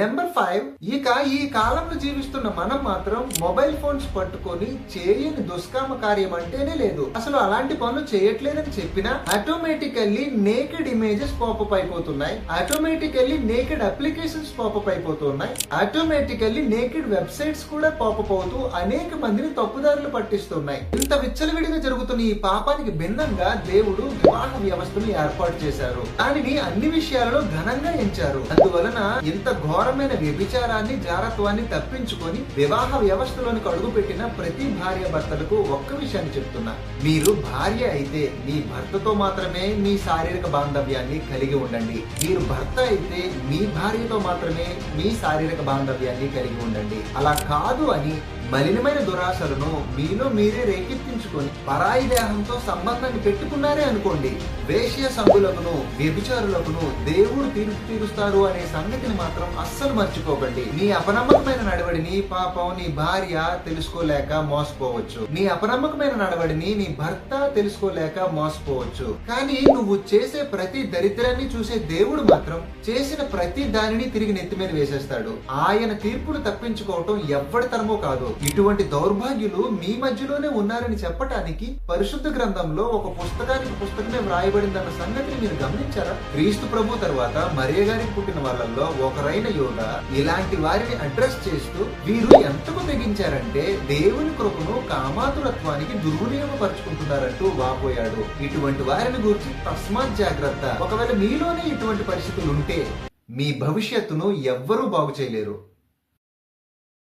Number five ఇక ఈ కాలంలో జీవిస్తున్న మనం మాత్రం మొబైల్ ఫోన్స్ పట్టుకొని చేయని దుష్కామ కార్యం అంటేనే లేదు. అసలు అలాంటి పనులు చేయట్లేదని చెప్పినా automatically naked images pop up అయిపోతున్నాయి. Automatically naked applications pop up అయిపోతున్నాయి. ఆటోమేటికల్లీ నేకెడ్ వెబ్సైట్స్ కూడా పాపప్ అవుతూ అనేక మందిని తప్పుదారులు పట్టిస్తున్నాయి. ఇంత విచ్చలవిడిగా జరుగుతున్న ఈ పాపానికి భిన్నంగా దేవుడు వివాహ వ్యవస్థను ఏర్పాటు చేశారు. దానిని అన్ని విషయాలలో ఘనంగా ఎంచారు. అందువలన ఇంత ఘోరమైన వ్యభిచారాన్ని జారత్వాన్ని తప్పించుకొని వివాహ వ్యవస్థలోనికి అడుగుపెట్టిన ప్రతి భార్య భర్తలకు ఒక్క విషయాన్ని చెప్తున్నా. మీరు భార్య అయితే మీ భర్తతో మాత్రమే మీ శారీరక బాంధవ్యాన్ని కలిగి ఉండండి. మీరు భర్త అయితే మీ భార్యతో మాత్రమే మీ శారీరక బాంధవ్యాన్ని కలిగి ఉండండి. అలా కాదు అని మలినమైన దురాశలను మీలో మీరే రేకెత్తించుకొని పరాయి దేహంతో సంబంధాన్ని పెట్టుకున్నారే అనుకోండి. వేశ్య సభ్యులకును వ్యభిచారులకును దేవుడు తీర్పు తీరుస్తారు అనే సంగతిని మాత్రం అస్సలు మర్చిపోకండి. నీ అపనమ్మకమైన నడవడిని పాపం నీ భార్య తెలుసుకోలేక మోసపోవచ్చు. నీ అపనమ్మకమైన నడవడిని నీ భర్త తెలుసుకోలేక మోసపోవచ్చు. కానీ నువ్వు చేసే ప్రతి దరిద్రాన్ని చూసే దేవుడు మాత్రం చేసిన ప్రతి దానిని తిరిగి నెత్తి మీద వేసేస్తాడు. ఆయన తీర్పును తప్పించుకోవటం ఎవ్వడి తరమో కాదు. ఇటువంటి దౌర్భాగ్యులు మీ మధ్యలోనే ఉన్నారని చెప్పటానికి పరిశుద్ధ గ్రంథంలో ఒక పుస్తకానికి పుస్తకమే వ్రాయబడిందన్న సంగతిని మీరు గమనించారా? క్రీస్తు ప్రభు తర్వాత మరియ గారికి పుట్టిన వాళ్ళల్లో ఒకరైన యోగ ఇలాంటి వారిని అడ్రస్ చేస్తూ వీరు ఎంతకు తెగించారంటే దేవుని కృపను కామాతురత్వానికి దుర్వినియోగపరుచుకుంటున్నారంటూ వాపోయాడు. ఇటువంటి వారిని గురించి తస్మాత్ జాగ్రత్త. ఒకవేళ మీలోనే ఇటువంటి పరిస్థితులు ఉంటే మీ భవిష్యత్తును ఎవ్వరూ బాగు చేయలేరు.